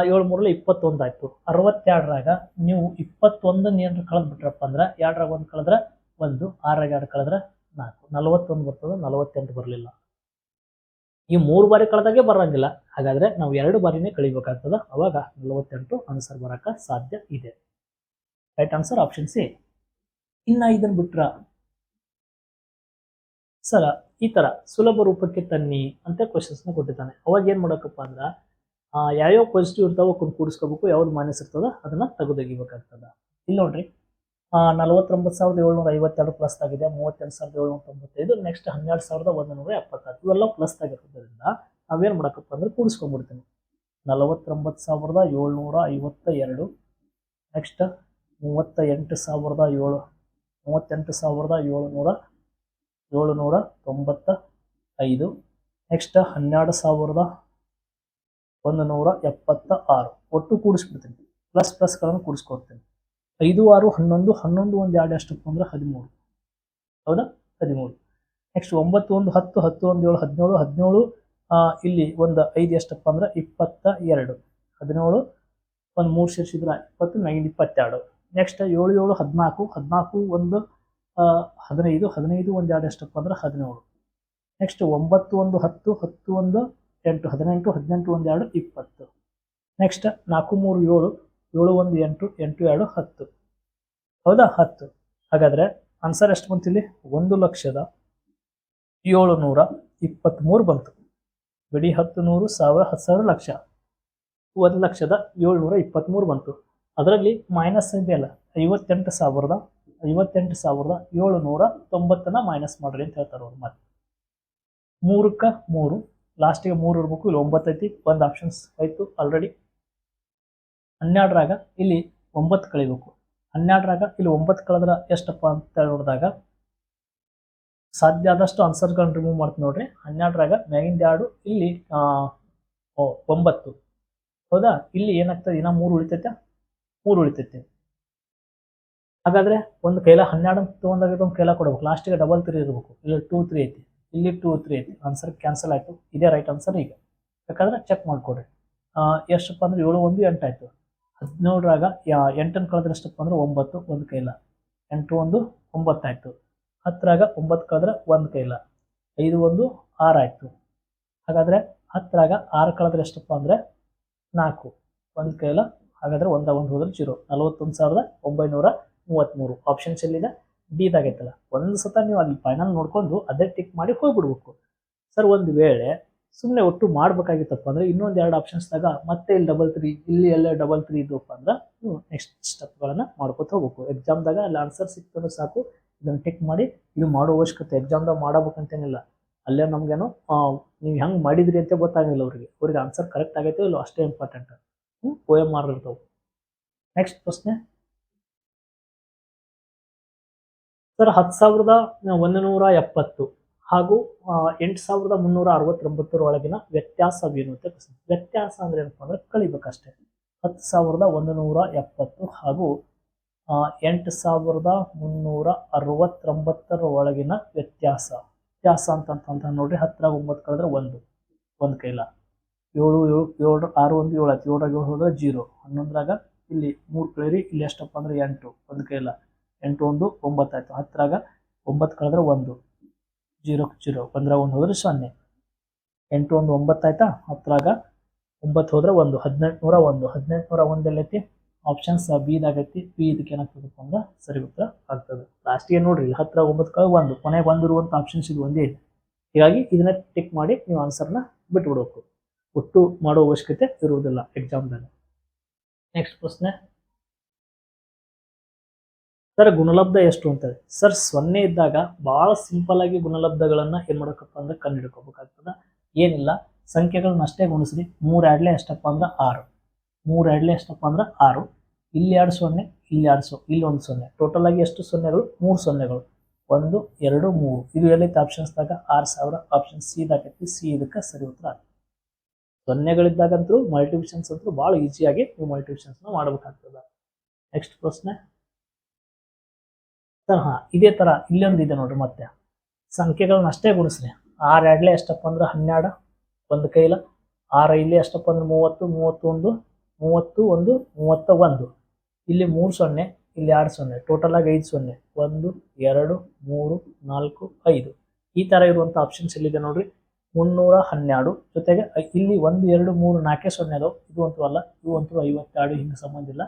ಏಳು ಮೂರಲ್ಲಿ ಇಪ್ಪತ್ತೊಂದು ಆಯಿತು. ಅರವತ್ತೆರಡರಾಗ ನೀವು ಇಪ್ಪತ್ತೊಂದನ್ನ ಏನಾರ ಕಳೆದ್ಬಿಟ್ರಪ್ಪ ಅಂದ್ರೆ, ಎರಡರಾಗ ಒಂದು ಕಳೆದ್ರೆ ಒಂದು ಆರಾಗ ಎರಡು ಕಳೆದ್ರೆ ನಾಲ್ಕು. ನಲವತ್ತೊಂದು ಬರ್ತದೆ, ನಲವತ್ತೆಂಟು ಬರಲಿಲ್ಲ. ಈ ಮೂರು ಬಾರಿ ಕಳೆದಾಗೆ ಬರೋಂಗಿಲ್ಲ. ಹಾಗಾದ್ರೆ ನಾವು ಎರಡು ಬಾರಿನೇ ಕಳಿಬೇಕಾಗ್ತದ. ಅವಾಗ ನಲವತ್ತೆಂಟು ಆನ್ಸರ್ ಬರಕ ಸಾಧ್ಯ ಇದೆ. ರೈಟ್ ಆನ್ಸರ್ ಆಪ್ಷನ್ ಸಿ ಇನ್ನ ಇದನ್ನ ಬಿಟ್ರ? ಸರ, ಈ ಥರ ಸುಲಭ ರೂಪಕ್ಕೆ ತನ್ನಿ ಅಂತ ಕ್ವಶನ್ಸ್ನ ಕೊಟ್ಟಿದ್ದಾನೆ. ಅವಾಗ ಏನು ಮಾಡೋಕ್ಕಪ್ಪ ಅಂದ್ರೆ ಯಾವ್ಯಾವ ಪಾಸಿಟಿವ್ ಇರ್ತಾವ ಅವ್ಕನ್ ಕೂಡಿಸ್ಕೋಬೇಕು, ಯಾವ್ದು ಮೈನಸ್ ಇರ್ತದ ಅದನ್ನ ತೆಗೆದೊಗಿಬೇಕಾಗ್ತದ. ಇಲ್ಲಿ ನೋಡ್ರಿ. ನಲವತ್ತೊಂಬತ್ತು ಸಾವಿರದ ಏಳ್ನೂರ ಐವತ್ತೆರಡು ಪ್ಲಸ್ ಆಗಿದೆ ಮೂವತ್ತೆರಡು ಸಾವಿರದ ಏಳ್ನೂರ ತೊಂಬತ್ತೈದು ನೆಕ್ಸ್ಟ್ ಹನ್ನೆರಡು ಸಾವಿರದ ಒಂದು ನೂರ ಎಪ್ಪತ್ತಾರು. ಇವೆಲ್ಲ ಪ್ಲಸ್ ಆಗಿರೋದ್ರಿಂದ ನಾವೇನು ಮಾಡಕಪ್ಪ ಅಂದ್ರೆ ಕೂಡಿಸ್ಕೊಂಡ್ಬಿಡ್ತೀನಿ. ನಲವತ್ತೊಂಬತ್ತು ಸಾವಿರದ ಏಳ್ನೂರ ಐವತ್ತ ಎರಡು ನೆಕ್ಸ್ಟ್ ಮೂವತ್ತ ಎಂಟು ಸಾವಿರದ ಏಳು, ಮೂವತ್ತೆಂಟು ಸಾವಿರದ ಏಳುನೂರ ಏಳುನೂರ ತೊಂಬತ್ತ ಐದು ನೆಕ್ಸ್ಟ್ ಹನ್ನೆರಡು ಸಾವಿರದ ಒಂದು ನೂರ ಎಪ್ಪತ್ತ ಆರು ಒಟ್ಟು ಕೂಡಿಸ್ಬಿಡ್ತೀನಿ. ಪ್ಲಸ್ ಪ್ಲಸ್ಗಳನ್ನು ಕೂಡಿಸ್ಕೊಡ್ತೀನಿ. ಐದು ಆರು ಹನ್ನೊಂದು ಹನ್ನೊಂದು ಒಂದು ಎರಡು ಎಷ್ಟಪ್ಪ ಅಂದ್ರೆ ಹದಿಮೂರು. ಹೌದಾ? ಹದಿಮೂರು. ನೆಕ್ಸ್ಟ್ ಒಂಬತ್ತು ಒಂದು ಹತ್ತು ಹತ್ತು ಒಂದು ಏಳು, ಹದಿನೇಳು ಹದಿನೇಳು ಇಲ್ಲಿ ಒಂದು ಐದು ಎಷ್ಟಪ್ಪ ಅಂದ್ರೆ ಇಪ್ಪತ್ತ ಎರಡು. ಹದಿನೇಳು, ಒಂದು ಮೂರು ಸೇರಿಸಿದ್ರೆ ಇಪ್ಪತ್ತು, ನೈನ್ ಇಪ್ಪತ್ತೆರಡು. ನೆಕ್ಸ್ಟ್ ಏಳು ಏಳು, ಹದಿನಾಲ್ಕು ಹದಿನಾಲ್ಕು ಒಂದು ಹದಿನೈದು ಹದಿನೈದು ಒಂದು ಎರಡು ಎಷ್ಟಪ್ಪ ಅಂದ್ರೆ ಹದಿನೇಳು. ನೆಕ್ಸ್ಟ್ ಒಂಬತ್ತು ಒಂದು ಹತ್ತು ಹತ್ತು ಒಂದು ಎಂಟು, ಹದಿನೆಂಟು ಹದಿನೆಂಟು ಒಂದು ಎರಡು, ಇಪ್ಪತ್ತು. ನೆಕ್ಸ್ಟ್ ನಾಲ್ಕು ಮೂರು ಏಳು ಏಳು ಒಂದು ಎಂಟು ಎಂಟು ಎರಡು ಹತ್ತು. ಹೌದಾ? ಹತ್ತು. ಹಾಗಾದ್ರೆ ಆನ್ಸರ್ ಎಷ್ಟು ಬಂತಿಲ್ಲಿ ಒಂದು ಲಕ್ಷದ ಏಳು ನೂರ ಇಪ್ಪತ್ತ್ಮೂರು ಬಂತು. ಬಿಡಿ ಹತ್ತು ನೂರು ಸಾವಿರ ಹತ್ತು ಸಾವಿರ ಲಕ್ಷ. ಒಂದು ಲಕ್ಷದ ಏಳ್ನೂರ ಇಪ್ಪತ್ತ್ಮೂರು ಬಂತು. ಅದರಲ್ಲಿ ಮೈನಸ್ ಇದೆಯಲ್ಲ ಐವತ್ತೆಂಟು ಸಾವಿರದ ಐವತ್ತೆಂಟು ಸಾವಿರದ ಏಳುನೂರ ತೊಂಬತ್ತನ್ನ ಮೈನಸ್ ಮಾಡ್ರಿ ಅಂತ ಹೇಳ್ತಾರೆ ಅವ್ರು ಮತ್ತೆ ಮೂರಕ್ಕ ಮೂರು. ಲಾಸ್ಟಿಗೆ ಮೂರು ಇರ್ಬೇಕು ಇಲ್ಲಿ ಒಂಬತ್ತೈತಿ ಒಂದು ಆಪ್ಷನ್ಸ್ ಆಯಿತು ಆಲ್ರೆಡಿ ಹನ್ನೆರಡರಾಗ ಇಲ್ಲಿ ಒಂಬತ್ತು ಕಳಿಬೇಕು. ಹನ್ನೆರಡರಾಗ ಇಲ್ಲಿ ಒಂಬತ್ತು ಕಳೆದ್ರೆ ಎಷ್ಟಪ್ಪ ಅಂತ ನೋಡಿದಾಗ ಸಾಧ್ಯ ಆದಷ್ಟು ಆನ್ಸರ್ಗಳನ್ನ ರಿಮೂವ್ ಮಾಡ್ತೀನಿ ನೋಡ್ರಿ. ಹನ್ನೆರಡರಾಗ ಮ್ಯಾಗಿಂದ ಎರಡು, ಇಲ್ಲಿ ಒಂಬತ್ತು. ಹೌದಾ? ಇಲ್ಲಿ ಏನಾಗ್ತದೆ? ಇನ್ನೂ ಮೂರು ಉಳಿತೈತೆ? ಮೂರು ಉಳಿತೈತೆ. ಹಾಗಾದ್ರೆ ಒಂದು ಕೈಲ ಹನ್ನೆರಡು ತೊಗೊಂಡಾಗ ಒಂದು ಕೈಲ ಕೊಡಬೇಕು. ಲಾಸ್ಟಿಗೆ ಡಬಲ್ ತ್ರೀ ಇರಬೇಕು. ಇಲ್ಲಿ ಟೂ ತ್ರೀ ಐತಿ. ಇಲ್ಲಿ ಟೂ ತ್ರೀ ಐತಿ. ಆನ್ಸರ್ ಕ್ಯಾನ್ಸಲ್ ಆಯಿತು. ಇದೇ ರೈಟ್ ಆನ್ಸರ್ ಈಗ. ಬೇಕಾದ್ರೆ ಚೆಕ್ ಮಾಡಿಕೊಡ್ರಿ. ಎಷ್ಟಪ್ಪ ಅಂದ್ರೆ ಏಳು, ಒಂದು, ಎಂಟು ಆಯ್ತು ಯಾ ಎಂಟನ್ನು ಕಳೆದ್ರೆ ಎಷ್ಟಪ್ಪ ಅಂದ್ರೆ ಒಂಬತ್ತು, ಒಂದು ಕೈಲ ಎಂಟು ಒಂದು, ಒಂಬತ್ತಾಯಿತು. ಹತ್ತರಾಗ ಒಂಬತ್ತು ಕಳೆದ್ರೆ ಒಂದು ಕೈಲ ಐದು ಒಂದು, ಆರಾಯಿತು. ಹಾಗಾದರೆ ಹಾಗಾದ್ರೆ ಹತ್ತರಾಗ ಆರು ಕಳೆದ್ರೆ ಎಷ್ಟಪ್ಪ ಅಂದರೆ ನಾಲ್ಕು. ಒಂದು ಕೈಲ ಹಾಗಾದ್ರೆ ಒಂದ ಒಂದು ಹೋದ್ರೆ ಜೀರೋ. ನಲವತ್ತೊಂದು ಸಾವಿರದ ಒಂಬೈನೂರ ಮೂವತ್ತ್ಮೂರು. ಆಪ್ಷನ್ಸ್ ಎಲ್ಲಿದೆ? ಡಿದಾಗೈತಲ್ಲ ಒಂದು ಸತ ನೀವು ಅಲ್ಲಿ ಫೈನಲ್ ನೋಡಿಕೊಂಡು ಅದೇ ಟಿಕ್ ಮಾಡಿ ಹೋಗ್ಬಿಡ್ಬೇಕು. ಸರ್ ಒಂದು ವೇಳೆ ಸುಮ್ಮನೆ ಒಟ್ಟು ಮಾಡಬೇಕಾಗಿತ್ತಪ್ಪ ಅಂದರೆ ಇನ್ನೊಂದು ಎರಡು ಆಪ್ಷನ್ಸ್ದಾಗ ಮತ್ತೆ ಇಲ್ಲಿ ಡಬಲ್ ತ್ರೀ ಇಲ್ಲಿ ಎಲ್ಲ ಡಬಲ್ ತ್ರೀ ಇದ್ವಪ್ಪ ಅಂದ್ರೆ ನೀವು ನೆಕ್ಸ್ಟ್ ಸ್ಟೆಪ್ಗಳನ್ನು ಮಾಡ್ಕೊತ ಹೋಗ್ಬೇಕು. ಎಕ್ಸಾಮ್ದಾಗ ಅಲ್ಲಿ ಆನ್ಸರ್ ಸಿಕ್ತಂದ್ರೆ ಸಾಕು. ಇದನ್ನು ಟೆಕ್ ಮಾಡಿ ಇದು ಮಾಡೋ ಅವಶ್ಯಕತೆ ಎಕ್ಸಾಮ್ದಾಗ ಮಾಡಬೇಕಂತೇನಿಲ್ಲ. ಅಲ್ಲೇ ನಮಗೇನು ನೀವು ಹೆಂಗೆ ಮಾಡಿದ್ರಿ ಅಂತ ಗೊತ್ತಾಗಿಲ್ಲ ಅವ್ರಿಗೆ. ಅವ್ರಿಗೆ ಆನ್ಸರ್ ಕರೆಕ್ಟ್ ಆಗೈತೆ ಇಲ್ಲ ಅಷ್ಟೇ ಇಂಪಾರ್ಟೆಂಟ್ ಹ್ಞೂ ಓ ಎಂ ಆರ್ ನೆಕ್ಸ್ಟ್ ಪ್ರಶ್ನೆ. ಸರ್, ಹತ್ತು ಸಾವಿರದ ಒಂದು ನೂರ ಎಪ್ಪತ್ತು. ಹಾಗೂ ಎಂಟು ಸಾವಿರದ ಮುನ್ನೂರ ಅರವತ್ತೊಂಬತ್ತರ ಒಳಗಿನ ವ್ಯತ್ಯಾಸವೇನು ಅಂತ ಪ್ರಶ್ನೆ. ವ್ಯತ್ಯಾಸ ಅಂದ್ರೆ ಏನಪ್ಪ ಅಂದ್ರೆ ಕಳಿಬೇಕಷ್ಟೇ. ಹತ್ತು ಸಾವಿರದ ಒಂದು ನೂರ ಎಪ್ಪತ್ತು ಹಾಗೂ ಎಂಟು ಸಾವಿರದ ಮುನ್ನೂರ ಅರವತ್ತೊಂಬತ್ತರ ಒಳಗಿನ ವ್ಯತ್ಯಾಸ. ವ್ಯತ್ಯಾಸ ಅಂತಂತ ನೋಡ್ರಿ, ಹತ್ತರ ಒಂಬತ್ತು ಕಳೆದ್ರೆ ಒಂದು ಒಂದು ಕೈಲ. ಏಳು ಏಳು ಏಳು ಆರು ಒಂದು ಏಳು ಆಯ್ತು. ಏಳರಾಗ ಏಳು ಹೋದ್ರೆ ಜೀರೋ. ಹನ್ನೊಂದರಾಗ ಇಲ್ಲಿ ಮೂರು ಕಳೀರಿ ಇಲ್ಲಿ ಎಷ್ಟಪ್ಪ ಅಂದ್ರೆ ಎಂಟು, ಒಂದು ಕೈಲ. ಎಂಟು ಒಂದು ಒಂಬತ್ತು ಆಯ್ತು ಹತ್ತರಾಗ ಒಂಬತ್ತು ಕಳೆದ್ರೆ ಒಂದು. ಜೀರೋ ಜೀರೋ ಒಂದರ ಒಂದು ಹೋದ್ರೆ ಸೊನ್ನೆ. ಎಂಟು ಒಂದು ಒಂಬತ್ತು ಆಯ್ತಾ? ಹತ್ತರಾಗ ಒಂಬತ್ತು ಹೋದ್ರೆ ಒಂದು, ಹದಿನೆಂಟು ನೂರ ಒಂದು. ಹದಿನೆಂಟುನೂರ ನೂರ ಒಂದು ಎಲ್ಲೈತಿ? ಆಪ್ಷನ್ಸ್ ಬಿದಾಗೈತಿ ಬಿ ಇದಕ್ಕೆ ಏನಾಗ್ತದಪ್ಪ ಅಂದ್ರೆ ಸರಿ ಉತ್ತರ ಆಗ್ತದೆ. ಲಾಸ್ಟಿಗೆ ನೋಡ್ರಿ ಹತ್ತಿರ ಒಂಬತ್ತು ಕಾಲ ಒಂದು. ಕೊನೆಗೆ ಬಂದಿರುವಂಥ ಆಪ್ಷನ್ಸ್ ಇದು ಒಂದೇ. ಇದೆ ಹೀಗಾಗಿ ಇದನ್ನ ಟಿಕ್ ಮಾಡಿ ನೀವು ಆನ್ಸರ್ನ ಬಿಟ್ಬಿಡಬೇಕು. ಒಟ್ಟು ಮಾಡೋ ಅವಶ್ಯಕತೆ ಇರುವುದಿಲ್ಲ ಎಕ್ಸಾಮ್ದಲ್ಲಿ ನೆಕ್ಸ್ಟ್ ಪ್ರಶ್ನೆ. ಸರ್, ಗುಣಲಬ್ಧ ಎಷ್ಟು ಅಂತೇಳಿ. ಸರ್, ಸೊನ್ನೆ ಇದ್ದಾಗ ಭಾಳ ಸಿಂಪಲ್ ಆಗಿ ಗುಣಲಬ್ಧಗಳನ್ನ ಏನು ಮಾಡಬೇಕಪ್ಪ ಅಂದ್ರೆ ಕಂಡುಹಿಡ್ಕೋಬೇಕಾಗ್ತದೆ. ಏನಿಲ್ಲ ಸಂಖ್ಯೆಗಳನ್ನ ಅಷ್ಟೇ ಗುಣಿಸ್ರಿ. ಮೂರು ಎರಡ್ಲೆ ಎಷ್ಟಪ್ಪ ಅಂದ್ರೆ ಆರು. ಮೂರು ಎರಡ್ಲೆ ಎಷ್ಟಪ್ಪ ಅಂದ್ರೆ ಆರು. ಇಲ್ಲಿ ಎರಡು ಸೊನ್ನೆ, ಇಲ್ಲಿ ಎರಡು ಸೊ, ಇಲ್ಲಿ ಒಂದು ಸೊನ್ನೆ. ಟೋಟಲ್ ಆಗಿ ಎಷ್ಟು ಸೊನ್ನೆಗಳು? ಮೂರು ಸೊನ್ನೆಗಳು. ಒಂದು, ಎರಡು, ಮೂರು. ಇದು ಎಲ್ಲೈತೆ ಆಪ್ಷನ್ಸ್ದಾಗ ಆರು ಸಾವಿರ ಆಪ್ಷನ್ ಸಿ ಇದಾಗೈತಿ ಸಿ ಇದಕ್ಕೆ ಸರಿ ಉತ್ತರ ಆಗ್ತದೆ. ಸೊನ್ನೆಗಳಿದ್ದಾಗಂತೂ ಮಲ್ಟಿವಿಷನ್ಸ್ ಅಂತೂ ಭಾಳ ಈಸಿಯಾಗಿ ನೀವು ಮಲ್ಟಿವಿಷನ್ಸ್ನ ಮಾಡಬೇಕಾಗ್ತದೆ. ನೆಕ್ಸ್ಟ್ ಪ್ರಶ್ನೆ. ಹಾಂ ಇದೇ ಥರ ಇಲ್ಲೊಂದು ಇದೆ ನೋಡ್ರಿ ಮತ್ತೆ. ಸಂಖ್ಯೆಗಳನ್ನ ಅಷ್ಟೇ ಗುಣಿಸ್ರಿ. ಆರು ಎರಡ್ಲೆ ಎಷ್ಟಪ್ಪ ಅಂದ್ರೆ ಹನ್ನೆರಡು, ಒಂದು ಕೈಲ. ಆರು ಇಲ್ಲಿ ಎಷ್ಟಪ್ಪ ಅಂದ್ರೆ ಮೂವತ್ತು, ಮೂವತ್ತೊಂದು, ಮೂವತ್ತು ಒಂದು, ಮೂವತ್ತ ಒಂದು. ಇಲ್ಲಿ ಮೂರು ಸೊನ್ನೆ, ಇಲ್ಲಿ ಎರಡು ಸೊನ್ನೆ. ಟೋಟಲ್ ಆಗಿ ಐದು ಸೊನ್ನೆ. ಒಂದು, ಎರಡು, ಮೂರು, ನಾಲ್ಕು, ಐದು. ಈ ಥರ ಇರುವಂಥ ಆಪ್ಷನ್ಸ್ ಇಲ್ಲಿದೆ ನೋಡ್ರಿ? ಮುನ್ನೂರ ಹನ್ನೆರಡು. ಜೊತೆಗೆ ಇಲ್ಲಿ ಒಂದು, ಎರಡು, ಮೂರು, ನಾಲ್ಕೇ ಸೊನ್ನೆ ಅದಾವೆ. ಇದು ಅಂತೂ ಅಲ್ಲ, ಇವು ಅಂತೂ ಐವತ್ತೆರಡು ಹಿಂಗೆ ಸಂಬಂಧ ಇಲ್ಲ.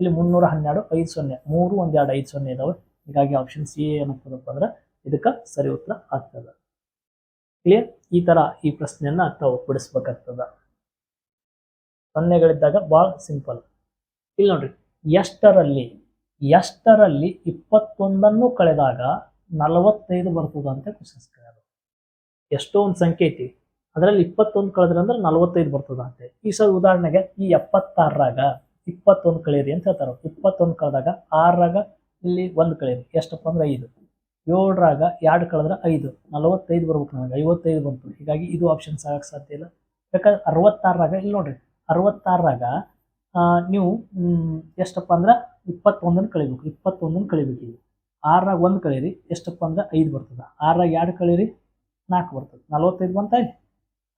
ಇಲ್ಲಿ ಮುನ್ನೂರ ಹನ್ನೆರಡು, ಐದು ಸೊನ್ನೆ. ಮೂರು ಒಂದು ಎರಡು ಐದು ಸೊನ್ನೆ ಇದಾವೆ. ಹೀಗಾಗಿ ಆಪ್ಷನ್ ಸಿ ಏನಪ್ಪ ಅಂದ್ರೆ ಇದಕ್ಕೆ ಸರಿ ಉತ್ತರ ಆಗ್ತದೆ. ಕ್ಲಿಯರ್ ಈ ತರ ಈ ಪ್ರಶ್ನೆಯನ್ನ ತಾವು ಬಿಡಿಸ್ಬೇಕಾಗ್ತದ ಸೊನ್ನೆಗಳಿದ್ದಾಗ ಭಾಳ ಸಿಂಪಲ್ ಇಲ್ಲಿ ನೋಡ್ರಿ, ಎಷ್ಟರಲ್ಲಿ ಎಷ್ಟರಲ್ಲಿ ಇಪ್ಪತ್ತೊಂದನ್ನು ಕಳೆದಾಗ ನಲವತ್ತೈದು ಬರ್ತದ ಅಂತ ಕ್ವಶನ್ಸ್ ಕೇಳೋದು. ಎಷ್ಟೋ ಒಂದು ಸಂಖ್ಯೆ ಐತಿ. ಅದರಲ್ಲಿ ಇಪ್ಪತ್ತೊಂದು ಕಳೆದ್ರೆ ಅಂದ್ರೆ ನಲವತ್ತೈದು ಬರ್ತದ ಅಂತೆ. ಈ ಸಲ ಉದಾಹರಣೆಗೆ ಈ ಎಪ್ಪತ್ತಾರರಾಗ ಇಪ್ಪತ್ತೊಂದು ಕಳೀರಿ ಅಂತ ಹೇಳ್ತಾರ ಇಪ್ಪತ್ತೊಂದು ಕಳೆದಾಗ ಆರರಾಗ ಇಲ್ಲಿ ಒಂದು ಕಳೀರಿ ಎಷ್ಟಪ್ಪ ಅಂದ್ರೆ ಐದು. ಏಳರಾಗ ಎರಡು ಕಳೆದ್ರೆ ಐದು. ನಲವತ್ತೈದು ಬರ್ಬೇಕು ನನಗೆ, ಐವತ್ತೈದು ಬಂತು. ಹೀಗಾಗಿ ಇದು ಆಪ್ಷನ್ಸ್ ಆಗಕ್ಕೆ ಸಾಧ್ಯ ಇಲ್ಲ. ಯಾಕಂದ್ರೆ ಅರವತ್ತಾರರಾಗ, ಇಲ್ಲಿ ನೋಡಿರಿ, ಅರವತ್ತಾರರಾಗ ನೀವು ಎಷ್ಟಪ್ಪ ಅಂದ್ರೆ ಇಪ್ಪತ್ತೊಂದನ್ನು ಕಳಿಬೇಕು. ಇಪ್ಪತ್ತೊಂದನ್ನು ಕಳಿಬೇಕು ಈಗ. ಒಂದು ಕಳೀರಿ, ಎಷ್ಟಪ್ಪ ಅಂದ್ರೆ ಐದು ಬರ್ತದೆ. ಆರಾಗ ಎರಡು ಕಳೀರಿ, ನಾಲ್ಕು ಬರ್ತದೆ. ನಲವತ್ತೈದು ಬಂತ ಇಲ್ಲಿ?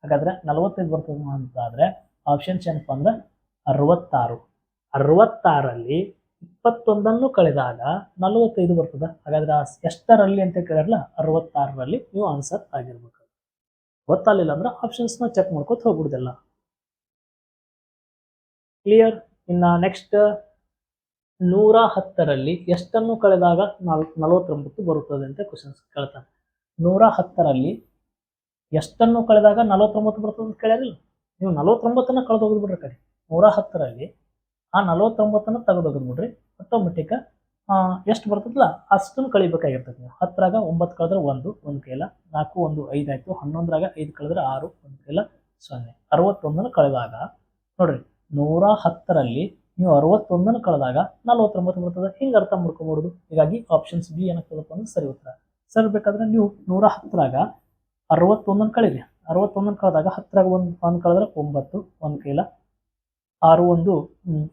ಹಾಗಾದ್ರೆ ನಲವತ್ತೈದು ಬರ್ತದೆ ಅಂತಾದ್ರೆ ಆಪ್ಷನ್ಸ್ ಏನಪ್ಪ ಅಂದ್ರೆ ಅರವತ್ತಾರು. ಅರವತ್ತಾರಲ್ಲಿ ಇಪ್ಪತ್ತೊಂದನ್ನು ಕಳೆದಾಗ ನಲವತ್ತೈದು ಬರ್ತದೆ. ಹಾಗಾದ್ರೆ ಎಷ್ಟರಲ್ಲಿ ಅಂತ ಕೇಳಿರಲ್ಲ, ಅರವತ್ತಾರರಲ್ಲಿ ನೀವು ಆನ್ಸರ್ ಆಗಿರ್ಬೇಕು. ಗೊತ್ತಾಗಲಿಲ್ಲ ಅಂದ್ರೆ ಆಪ್ಷನ್ಸ್ನ ಚೆಕ್ ಮಾಡ್ಕೊತ ಹೋಗ್ಬಿಡ್ದಲ್ಲ. ಕ್ಲಿಯರ್ ಇನ್ನ ನೆಕ್ಸ್ಟ್ ನೂರ ಹತ್ತರಲ್ಲಿ ಎಷ್ಟನ್ನು ಕಳೆದಾಗ ನಾಲ್ಕು ನಲವತ್ತೊಂಬತ್ತು ಬರುತ್ತದೆ ಅಂತ ಕ್ವಶನ್ಸ್ ಕೇಳ್ತಾನೆ ನೂರ ಹತ್ತರಲ್ಲಿ ಎಷ್ಟನ್ನು ಕಳೆದಾಗ ನಲವತ್ತೊಂಬತ್ತು ಬರ್ತದೆ ಅಂತ ಕೇಳಿರಲಿಲ್ಲ ನೀವು ನಲವತ್ತೊಂಬತ್ತನ್ನ ಕಳೆದು ಹೋಗ್ಬಿಡ್ರಿ ಕಡೆ ನೂರ ಹತ್ತರಲ್ಲಿ ಆ ನಲವತ್ತೊಂಬತ್ತನ್ನು ತೆಗೆದೋಗಿದ್ ನೋಡ್ರಿ. ಆಟೋಮೆಟಿಕ್ ಎಷ್ಟು ಬರ್ತದಲ್ಲ, ಅಷ್ಟನ್ನು ಕಳಿಬೇಕಾಗಿರ್ತದೆ. ನೀವು ಹತ್ತರಾಗ ಒಂಬತ್ತು ಕಳೆದ್ರೆ ಒಂದು ಒಂದು ಕೈಲ. ನಾಲ್ಕು, ಒಂದು, ಐದು ಆಯಿತು. ಹನ್ನೊಂದರಾಗ ಐದು ಕಳೆದ್ರೆ ಆರು, ಒಂದು ಕೈಲ ಸೊನ್ನೆ. ಅರವತ್ತೊಂದನ್ನು ಕಳೆದಾಗ, ನೋಡ್ರಿ ನೂರ ಹತ್ತರಲ್ಲಿ ನೀವು ಅರವತ್ತೊಂದನ್ನು ಕಳೆದಾಗ ನಲವತ್ತೊಂಬತ್ತು ಬರ್ತದೆ. ಹಿಂಗೆ ಅರ್ಥ ಮಾಡ್ಕೊಬೋದು. ಹೀಗಾಗಿ ಆಪ್ಷನ್ಸ್ ಬಿ ಏನಾಗ್ತದಪ್ಪ ಅಂದ್ರೆ ಸರಿ ಉತ್ತರ. ಸರಿ ಬೇಕಾದ್ರೆ ನೀವು ನೂರ ಹತ್ತರಾಗ ಅರವತ್ತೊಂದನ್ನು ಕಳೀರಿ. ಅರವತ್ತೊಂದನ್ನು ಕಳೆದಾಗ ಹತ್ತರಾಗ ಒಂದು ಒಂದು ಕಳೆದ್ರೆ ಒಂಬತ್ತು, ಒಂದು ಕೈಲ ಆರು ಒಂದು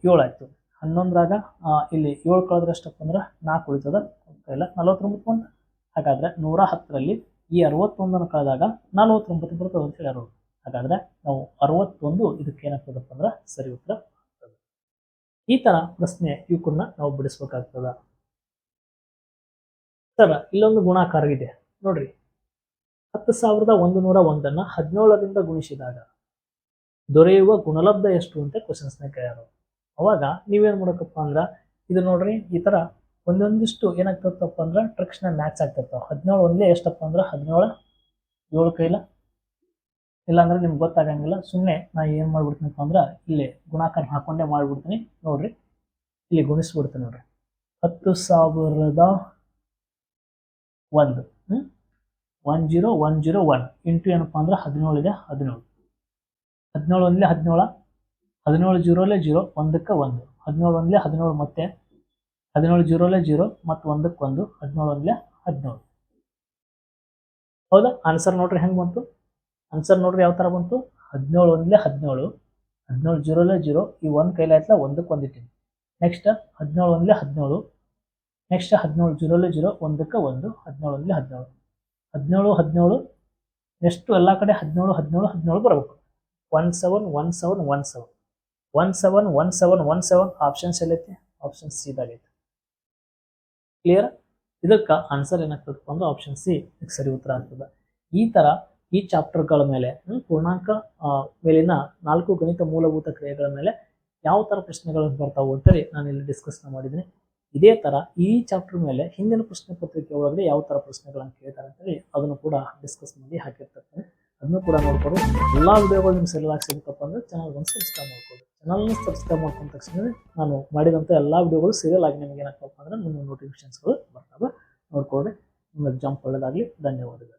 ಏಳು ಆಯಿತು ಹನ್ನೊಂದರಾಗ ಇಲ್ಲಿ ಏಳು ಕಳೆದ್ರೆ ಎಷ್ಟಪ್ಪ ಅಂದ್ರೆ ನಾಲ್ಕು ಉಳಿತದ. ಇಲ್ಲ ನಲವತ್ತೊಂಬತ್ತು ಒಂದು ಹಾಗಾದ್ರೆ ನೂರ ಹತ್ತರಲ್ಲಿ ಈ ಅರವತ್ತೊಂದನ್ನು ಕಳೆದಾಗ ನಲವತ್ತೊಂಬತ್ತು ಬರ್ತದೆ ಅಂತ ಹಾಗಾದರೆ ಹಾಗಾದ್ರೆ ನಾವು ಅರವತ್ತೊಂದು ಇದಕ್ಕೆ ಏನಾಗ್ತದಪ್ಪ ಅಂದ್ರೆ ಸರಿ ಉತ್ತರ ಆಗ್ತದೆ ಈ ಥರ ಪ್ರಶ್ನೆ ಇವಕ್ಕನ್ನ ನಾವು ಬಿಡಿಸ್ಬೇಕಾಗ್ತದ. ಸರ್, ಇಲ್ಲೊಂದು ಗುಣಾಕಾರ ಇದೆ. ನೋಡ್ರಿ, ಹತ್ತು ಸಾವಿರದ ಒಂದು ನೂರ ಒಂದನ್ನು ಹದಿನೇಳರಿಂದ ಗುಣಿಸಿದಾಗ ದೊರೆಯುವ ಗುಣಲಬ್ಧ ಎಷ್ಟು ಅಂತ ಕ್ವಶನ್ಸ್ನ ಕೇಳ್ಯಾರ ಅವಾಗ ನೀವೇನು ಮಾಡೋಕಪ್ಪ ಅಂದ್ರೆ ಇದು ನೋಡ್ರಿ, ಈ ಥರ ಒಂದೊಂದಿಷ್ಟು ಏನಾಗ್ತಿರ್ತಪ್ಪ ಅಂದ್ರೆ ಟ್ರಿಕ್ಸ್ನ ಮ್ಯಾಚ್ ಆಗ್ತಿರ್ತಾವೆ. ಹದಿನೇಳು ಒಂದೇ ಎಷ್ಟಪ್ಪ ಅಂದ್ರೆ ಹದಿನೇಳು ಏಳು ಕೈಲ. ಇಲ್ಲಾಂದ್ರೆ ನಿಮ್ಗೆ ಗೊತ್ತಾಗಂಗಿಲ್ಲ ಸುಮ್ಮನೆ ನಾ ಏನು ಮಾಡ್ಬಿಡ್ತೀನಪ್ಪ ಅಂದ್ರೆ ಇಲ್ಲಿ ಗುಣಾಕಾರ ಹಾಕೊಂಡೇ ಮಾಡಿಬಿಡ್ತೀನಿ, ನೋಡ್ರಿ, ಇಲ್ಲಿ ಗುಣಿಸ್ಬಿಡ್ತೀನಿ ನೋಡ್ರಿ. ಹತ್ತು ಸಾವಿರದ ಒಂದು one zero one zero one into ಏನಪ್ಪ ಅಂದ್ರೆ ಹದಿನೇಳು ಇದೆ ಹದಿನೇಳು ಹದಿನೇಳು ಒಂದಲೇ ಹದಿನೇಳು ಹದಿನೇಳು ಜೀರೋಲೇ ಜೀರೋ, ಒಂದಕ್ಕೆ ಒಂದು. ಹದಿನೇಳು ಒಂದ್ಲೆ ಹದಿನೇಳು ಮತ್ತೆ, ಹದಿನೇಳು ಜೀರೋಲೇ ಜೀರೋ ಮತ್ತು ಒಂದಕ್ಕೆ ಒಂದು, ಹದಿನೇಳು ಒಂದ್ಲೆ ಹದಿನೇಳು. ಹೌದಾ? ಆನ್ಸರ್ ನೋಡ್ರಿ ಹೆಂಗೆ ಬಂತು? ಆನ್ಸರ್ ನೋಡ್ರಿ ಯಾವ ಥರ ಬಂತು? ಹದಿನೇಳು ಒಂದ್ಲೆ ಹದಿನೇಳು ಹದಿನೇಳು ಜೀರೋಲೇ ಜೀರೋ, ಈ ಒಂದು ಕೈಲಿ ಆಯ್ತಲ್ಲ, ಒಂದಕ್ಕೆ ಒಂದಿಟ್ಟಿನಿ. ನೆಕ್ಸ್ಟ್ ಹದಿನೇಳು ಒಂದ್ಲೆ ಹದಿನೇಳು ನೆಕ್ಸ್ಟ್ ಹದಿನೇಳು ಜೀರೋಲೇ ಜೀರೋ, ಒಂದಕ್ಕೆ ಒಂದು, ಹದಿನೇಳು ಒಂದಲೇ ಹದಿನೇಳು. ಹದಿನೇಳು ಹದಿನೇಳು ಎಷ್ಟು ಎಲ್ಲ ಕಡೆ ಹದಿನೇಳು ಹದಿನೇಳು ಹದಿನೇಳು ಬರಬೇಕು. One seven one seven one seven one seven one seven one seven options ಎಲ್ಲೈತಿ option C ದಾಗೈತಿ ಕ್ಲಿಯರ್ ಇದಕ್ಕೆ ಆನ್ಸರ್ ಏನಾಗ್ತದಪ್ಪ ಅಂದ್ರೆ ಆಪ್ಷನ್ ಸಿ ಸರಿ ಉತ್ತರ ಆಗ್ತದೆ. ಈ ಥರ ಈ ಚಾಪ್ಟರ್ಗಳ ಮೇಲೆ ಪೂರ್ಣಾಂಕ ಮೇಲಿನ ನಾಲ್ಕು ಗಣಿತ ಮೂಲಭೂತ ಕ್ರಿಯೆಗಳ ಮೇಲೆ ಯಾವ ಥರ ಪ್ರಶ್ನೆಗಳು ಬರ್ತಾವು ಅಂತೇಳಿ ನಾನು ಇಲ್ಲಿ ಡಿಸ್ಕಸ್ನ ಮಾಡಿದ್ದೀನಿ. ಇದೇ ಥರ ಈ ಚಾಪ್ಟರ್ ಮೇಲೆ ಹಿಂದಿನ ಪ್ರಶ್ನೆ ಪತ್ರಿಕೆ ಒಳಗಡೆ ಯಾವ ಥರ ಪ್ರಶ್ನೆಗಳನ್ನು ಕೇಳ್ತಾರೆ ಅಂತೇಳಿ ಅದನ್ನು ಕೂಡ ಡಿಸ್ಕಸ್ ಮಾಡಿ ಹಾಕಿರ್ತಾರೆ ಅದನ್ನು ಕೂಡ ನೋಡ್ಕೊಂಡು ಎಲ್ಲ ವಿಡಿಯೋಗಳು ನಿಮ್ಗೆ ಸರಿಯಾಗಿ ಸಿಗುತ್ತಪ್ಪ ಅಂದ್ರೆ ಚಾನಲ್ ಒಂದು ಸಬ್ಸ್ಕ್ರೈಬ್ ಮಾಡ್ಕೊಳ್ಳಿ. ಚಾನಲ್ನ ಸಬ್ಸ್ಕ್ರೈಬ್ ಮಾಡ್ಕೊಂಡ ತಕ್ಷಣ ನಾನು ಮಾಡಿದಂಥ ಎಲ್ಲ ವಿಡಿಯೋಗಳು ಸೀರಿಯಲ್ ಆಗಿ ನಿಮಗೆ ಏನಾಗ್ತಪ್ಪ ಅಂದ್ರೆ ನಿಮ್ಮ ನೋಟಿಫಿಕೇಶನ್ಸ್ಗಳು ಬರ್ತಾವೆ. ನೋಡ್ಕೊಳ್ಳಿ. ನಿಮ್ಮ ಎಕ್ಸಾಮ್ ಒಳ್ಳೆಯದಾಗಲಿ ಧನ್ಯವಾದಗಳು.